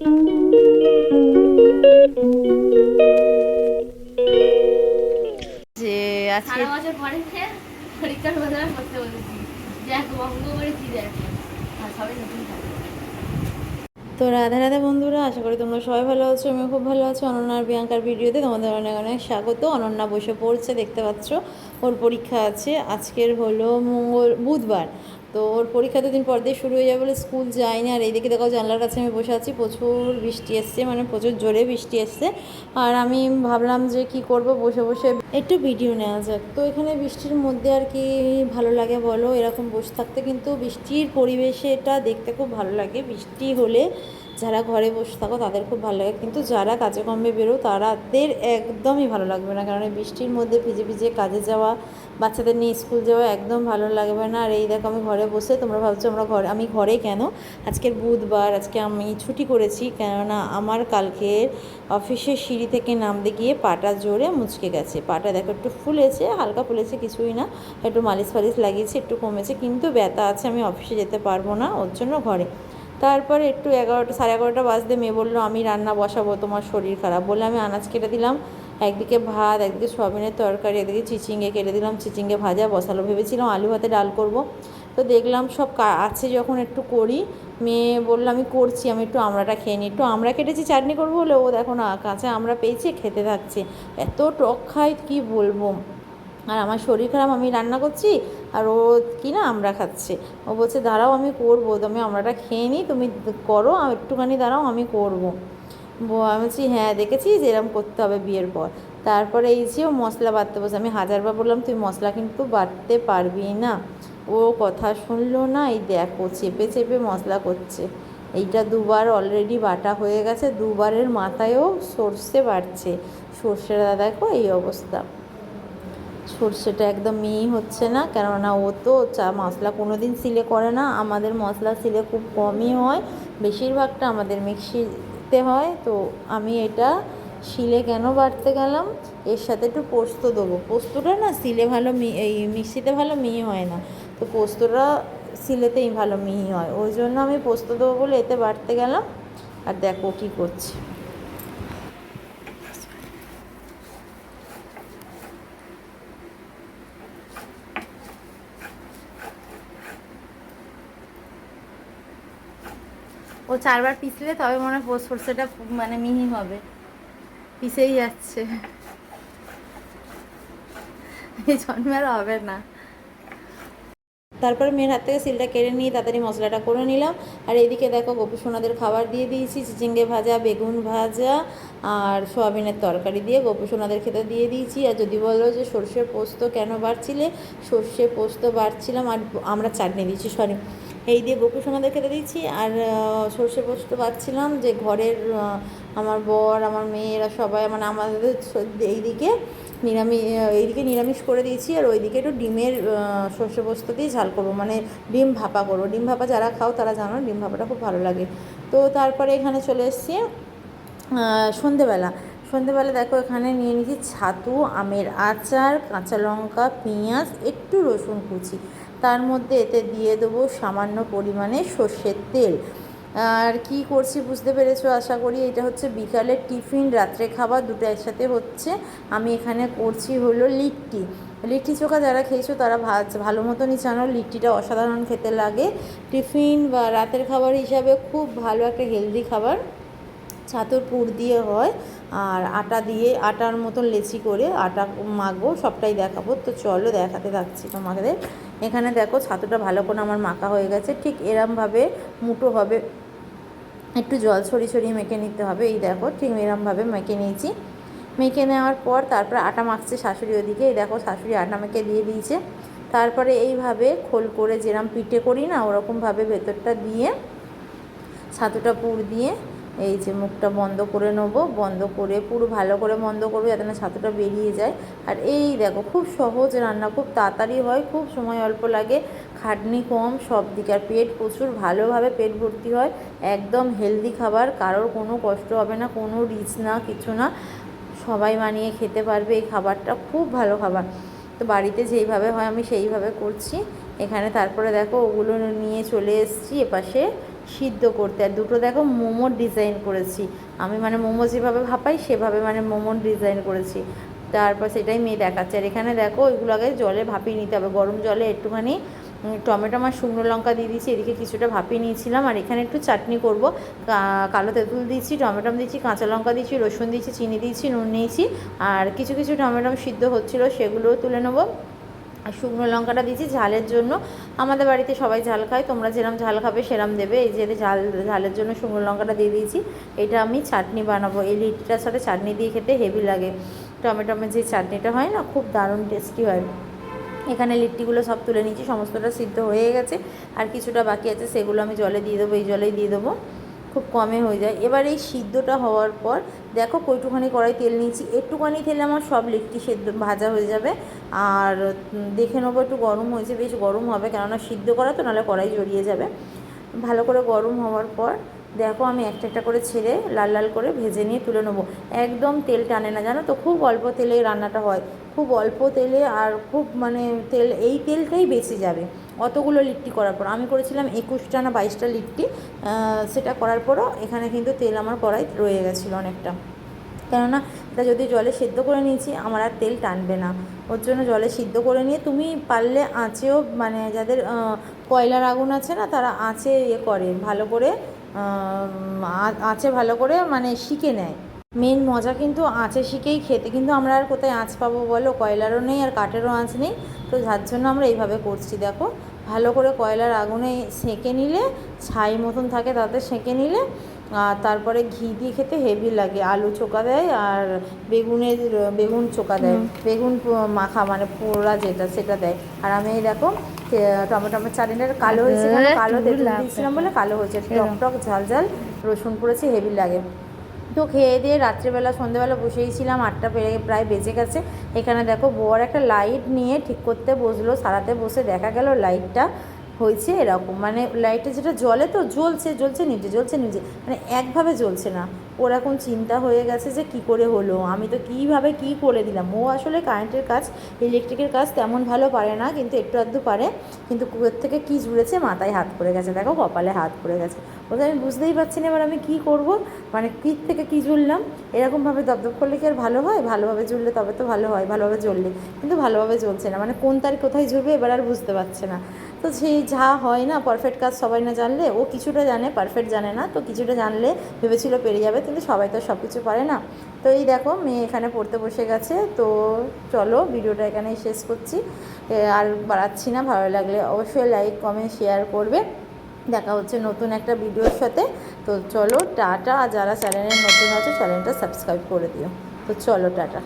যে আজকে বছর পরে পরীক্ষার বদলে করতে বলেছি। দেখ করেছি দেখ আর সবাই নতুন তো রাধা রাধা বন্ধুরা আশা করি তোমরা সবাই ভালো আছো আমি খুব ভালো আছি। অনন্যা আর প্রিয়াঙ্কার ভিডিওতে তোমাদের অনেক অনেক স্বাগত। অনন্যা বসে পড়ছে দেখতে পাচ্ছ ওর পরীক্ষা আছে। আজকের হলো মঙ্গল বুধবার। তো ওর পরীক্ষা দুদিন পর দিয়ে শুরু হয়ে যাবে বলে স্কুল যায়নি। আর এইদিকে দেখো জানলার কাছে আমি বসে আছি, প্রচুর বৃষ্টি এসছে মানে প্রচুর জোরে বৃষ্টি এসছে। আর আমি ভাবলাম যে কি করব, বসে বসে একটু ভিডিও নেওয়া যাক। তো এখানে বৃষ্টির মধ্যে আর কি ভালো লাগে বলো, এরকম বসে থাকতে। কিন্তু বৃষ্টির পরিবেশে এটা দেখতে খুব ভালো লাগে। বৃষ্টি হলে যারা ঘরে বসে থাকো, তাদের খুব ভালো লাগে। কিন্তু যারা কাজে কমে বেরো তাদের একদমই ভালো লাগবে না। কারণ বৃষ্টির মধ্যে ভিজে ভিজে কাজে যাওয়া, বাচ্চাদের নিয়ে স্কুল যাওয়া একদম ভালো লাগবে না। আর এই দেখো, আমি ঘরে বসে তোমরা ভাবছ আমরা ঘরে, আমি ঘরে কেন? আজকের বুধবার, আজকে আমি ছুটি করেছি, কেননা আমার কালকে অফিসের সিঁড়ি থেকে নামতে গিয়ে পাটা জোরে মুচকে গেছে। পাটা দেখো একটু ফুলেছে, হালকা ফুলেছে, কিছুই না। একটু মালিশ ফালিশ লাগিয়েছে, একটু কমেছে, কিন্তু ব্যথা আছে, আমি অফিসে যেতে পারব না, ওর জন্য ঘরে। তারপরে একটু এগারোটা, সাড়ে এগারোটা বাজতে মেয়ে বলল, আমি রান্না বসাবো, তোমার শরীর খারাপ। বলে আমি আনাজ কেটে দিলাম, একদিকে ভাত, একদিকে সয়াবিনের তরকারি, একদিকে চিচিঙ্গে কেটে দিলাম, চিচিঙ্গে ভাজা, বসালো, ভেবেছিলাম আলু ভাতে ডাল করব। তো দেখলাম সব আছে যখন একটু করি, মেয়ে বলল, আমি করছি, আমি একটু আমড়াটা খেয়ে নিই। একটু আমড়া কেটেছি, চাটনি করব বলে, ও দেখো না, কাঁচা আমড়া পেয়েছে, খেতে থাকছে। এত টক খায় কী বলব? আর আমার শরীর খারাপ, আমি রান্না করছি আর ও কি না আমরা খাচ্ছে। ও বলছে, দাঁড়াও, আমি করব। তুমি আমরাটা খেয়ে নিই, তুমি করো একটুখানি দাঁড়াও, আমি করব। আমি বলছি হ্যাঁ দেখেছিস? এরম করতে হবে বিয়ের পর। তারপরে এই যে ও মশলা বাটতে বসে, আমি হাজারবার বললাম, তুই মশলা কিন্তু বাটতে পারবি না। ও কথা শুনলো না, এই দেখো, চেপে চেপে মশলা করছে। এইটা দুবার অলরেডি বাটা হয়ে গেছে, দুবারের মাথায়ও সর্ষে বাড়ছে। সর্ষেটা দেখো এই অবস্থা। সর্ষেটা একদম মিহি হচ্ছে না, কেননা ও তো চা মশলা কোনো দিন সিলে করে না, আমাদের মশলা সিলে খুব কমই হয়, বেশিরভাগটা আমাদের মিক্সিতে হয়, তো আমি এটা শিলে কেন বাড়তে গেলাম, এর সাথে একটু পোস্ত দেবো, পোস্তটা না সিলে ভালো মি, এই মিক্সিতে ভালো মিহি হয় না, তো পোস্তটা সিলেতেই ভালো মিহি হয়, ওই জন্য আমি পোস্ত দেবো বলে এতে বাড়তে গেলাম, আর দেখো কী করছে। ও চারবার পিসলে তবে মনে হয় সর্ষেটা মানে মিহি হবে। পিসেই যাচ্ছে। এই জন্মে আর হবে না। তারপরে মেয়ের হাত থেকে সিলটা কেড়ে নিয়ে তাড়াতাড়ি মশলাটা করে নিলাম। আর এইদিকে দেখো গোপু সোনাদের খাবার দিয়ে দিয়েছি, চিচিঙ্গে ভাজা, বেগুন ভাজা আর সোয়াবিনের তরকারি দিয়ে গোপু সোনাদের খেতে দিয়ে দিয়েছি। আর যদি বলো যে সর্ষের পোস্ত কেন বাড়ছিলে সর্ষে পোস্ত বাড়ছিলাম আর আমরা চাটনি দিয়েছি সরি এই দিয়ে গোপু সোনাদের খেতে দিয়েছি। আর সর্ষে পোস্ত পাচ্ছিলাম যে ঘরের আমার বর, আমার মেয়েরা সবাই মানে আমাদের এইদিকে নিরামিষ এইদিকে নিরামিষ করে দিয়েছি। আর ওইদিকে একটু ডিমের সর্ষে পোস্ত দিয়ে ঝাল করব। মানে ডিম ভাপা করব। ডিম ভাপা যারা খাও তারা জানো ডিম ভাপাটা খুব ভালো লাগে। তো তারপরে এখানে চলে এসেছি সন্ধেবেলা। সন্ধেবেলা দেখো এখানে নিয়ে নিয়েছি ছাতু, আমের আচার, কাঁচা লঙ্কা, পেঁয়াজ, একটু রসুন কুচি। তার মধ্যে এতে দিয়ে দেবো সামান্য পরিমাণে সর্ষের তেল। আর কি করছি বুঝতে পেরেছ? আশা করি এটা হচ্ছে বিকালের টিফিন, রাত্রে খাবার দুটো একসাথে হচ্ছে। আমি এখানে করছি হলো লিট্টি। লিট্টি চোখা যারা খেয়েছো তারা ভালো মতনই জানো লিট্টিটা অসাধারণ খেতে লাগে। টিফিন বা রাতের খাবার হিসাবে খুব ভালো একটা হেলদি খাবার। ছাতুর পুর দিয়ে হয় আর আটা দিয়ে, আটার মতন লেচি করে আটা মাখবো, সবটাই দেখাবো। তো চলো দেখাতে থাকছি তোমাদের। এখানে দেখো ছাতুটা ভালো করে আমার মাখা হয়ে গেছে। ঠিক এরমভাবে মুটো হবে। একটু জল ছড়িয়ে ছড়িয়ে মেখে নিতে হবে। এই দেখো ঠিক এরমভাবে মেখে নিয়েছি। মেখে নেওয়ার পর তারপর আটা মাখছে শাশুড়ি ওদিকে। এই দেখো শাশুড়ি আটা মেখে দিয়ে দিয়েছে। তারপরে এইভাবে খোল করে যেরম পিঠে করি না, ওরকমভাবে ভেতরটা দিয়ে ছাতুটা পুর দিয়ে এই যে মুখটা বন্ধ করে নেব, বন্ধ করে পুরো ভালো করে বন্ধ করব যাতে না ছাতুটা বেরিয়ে যায়। আর এই দেখো, খুব সহজ রান্না, খুব তাড়াতাড়ি হয়, খুব সময় অল্প লাগে, খাটনি কম, সব দিকে। আর পেট প্রচুর ভালোভাবে পেট ভর্তি হয়, একদম হেলদি খাবার, কারোর কোনো কষ্ট হবে না, কোনো রিচ না, কিছু না। সবাই বানিয়ে খেতে পারবে এই খাবারটা, খুব ভালো খাবার। তো বাড়িতে যেইভাবে হয়, আমি সেইভাবে করছি। এখানে তারপরে দেখো, ওগুলো নিয়ে চলে এসেছি এপাশে। সিদ্ধ করতে। আর দুটো দেখো মোমোর ডিজাইন করেছি। আমি মানে মোমো যেভাবে ভাপাই, সেভাবে মানে মোমোর ডিজাইন করেছি। তারপর সেটাই মেয়ে দেখাচ্ছে। আর এখানে দেখো, ওইগুলো আগে জলে ভাপিয়ে নিতে হবে। গরম জলে একটুখানি টমেটো আর শুকনো লঙ্কা দিয়ে দিয়েছি। এদিকে কিছুটা ভাপিয়ে নিয়েছিলাম। আর এখানে একটু চাটনি করব। কালো তেঁতুল দিয়েছি টমেটো দিয়েছি, কাঁচা লঙ্কা দিয়েছি, রসুন দিয়েছি, চিনি দিয়েছি, নুন নিয়েছি। আর কিছু কিছু টমেটো সিদ্ধ হচ্ছিল, সেগুলোও তুলে নেব। আর শুকনো লঙ্কাটা দিয়েছি ঝালের জন্য। আমাদের বাড়িতে সবাই ঝাল খায়, তোমরা যেরম ঝাল খাবে সেরম দেবে। এই যে ঝাল, ঝালের জন্য শুকনো লঙ্কাটা দিয়ে দিয়েছি। এটা আমি চাটনি বানাবো। এই লিটটার সাথে চাটনি দিয়ে খেতে হেভি লাগে। টমেটোমের যে চাটনিটা হয় না, খুব দারুণ টেস্টি হয়। এখানে লিট্টিগুলো সব তুলে নিয়েছি, সমস্তটা সিদ্ধ হয়ে গেছে। আর কিছুটা বাকি আছে, সেগুলো আমি জলে দিয়ে দেবো, এই জলেই দিয়ে দেবো। খুব কমে হয়ে যায়। এবার এই সিদ্ধটা হওয়ার পর, দেখো কইটুখানি কড়াই তেল নিয়েছি। একটুখানি তেলে আমার সব লিট্টি সেদ্ধ ভাজা হয়ে যাবে। আর দেখে নেব একটু গরম হয়েছে, বেশ গরম হবে। কেননা সিদ্ধ করা তো, নাহলে কড়াই জড়িয়ে যাবে। ভালো করে গরম হওয়ার পর, দেখো আমি একটা একটা করে ছেড়ে লাল লাল করে ভেজে নিয়ে তুলে নেব। একদম তেল টানে না, জানো তো? খুব অল্প তেলে রান্নাটা হয়। খুব অল্প তেলে আর খুব মানে তেল, এই তেলটাই বেঁচে যাবে। অতগুলো লিট্টি করার পর, আমি করেছিলাম একুশটা না বাইশটা লিট্টি সেটা করার পরও এখানে কিন্তু তেল আমার কড়াই রয়ে গেছিল অনেকটা। কেননা এটা যদি জলে সেদ্ধ করে নিয়েছি, আমার আর তেল টানবে না। ওর জন্য জলে সিদ্ধ করে নিয়ে তুমি পারলে আঁচেও মানে যাদের কয়লার আগুন আছে না, তারা আঁচে ইয়ে করে, ভালো করে আঁচে ভালো করে মানে শিখে নেয়। মেন মজা কিন্তু আঁচে শিখেই খেতে কিন্তু আমরা আর কোথায় আঁচ পাবো বলো? কয়লারও নেই আর কাঠেরও আঁচ নেই। তো যার জন্য আমরা এইভাবে করছি দেখো। ভালো করে কয়লার আগুনে সেঁকে নিলে ছাই মতন থাকে তাতে সেঁকে নিলে আর তারপরে ঘি দিয়ে খেতে হেভি লাগে। আলু চোকা দেয় আর বেগুনের বেগুন চোকা দেয়। বেগুন মাখা মানে পোড়া যেটা সেটা দেয়। আর আমি দেখো তে- টমেটোমের চাটনিটা কালো হয়েছে হ্যাঁ, কালো দিয়েছিলাম বলে কালো হয়েছে। টক টক ঝাল ঝাল রসুন পড়েছে হেভি লাগে। তো খেয়ে দিয়ে রাত্রেবেলা সন্ধ্যেবেলা বসেইছিলাম আটটা পেরে প্রায় বেজে গেছে। এখানে দেখো বর একটা লাইট নিয়ে ঠিক করতে বসল, সারাতে বসে দেখা গেল লাইটটা হয়েছে এরকম। মানে লাইটটা যেটা জলে তো জ্বলছে জ্বলছে, নিজে জ্বলছে, নিজে মানে একভাবে জ্বলছে না। ওর এখন চিন্তা হয়ে গেছে যে কি করে হলো? আমি তো কীভাবে কি করে দিলাম? ও আসলে কারেন্টের কাজ ইলেকট্রিকের কাজ তেমন ভালো পারে না, কিন্তু একটু আধটু পারে। কিন্তু কুয়োর থেকে কি জুড়েছে? মাথায় হাত পড়ে গেছে। দেখো, কপালে হাত পড়ে গেছে। ওদের আমি বুঝতেই পারছি না, এবার আমি কি করব? মানে কী থেকে কী জুড়লাম এরকমভাবে দপদপ করলে কি আর ভালো হয়? ভালোভাবে জ্বললে তবে তো ভালো হয়, ভালোভাবে জ্বললে। কিন্তু ভালোভাবে জ্বলছে না। মানে কোন তার কোথায় জ্বলবে এবার আর বুঝতে পারছে না। তো সেই যা হয় না পারফেক্ট কাজ সবাই না জানলে, ও কিছুটা জানে পারফেক্ট জানে না, তো কিছুটা জানলে ভেবেছিল পেরে যাবে, কিন্তু সবাই তো সব কিছু পারে না। তো এই দেখো, মেয়ে এখানে পড়তে বসে গেছে, তো চলো ভিডিওটা এখানেই শেষ করছি। আর বাড়াচ্ছি না, ভালো লাগলে অবশ্যই লাইক কমেন্ট শেয়ার করবে। দেখা হচ্ছে নতুন একটা ভিডিওর সাথে। তো চলো, টাটা, আর যারা চ্যানেলে নতুন আছে চ্যানেলটা সাবস্ক্রাইব করে দিও। তো চলো, টাটা।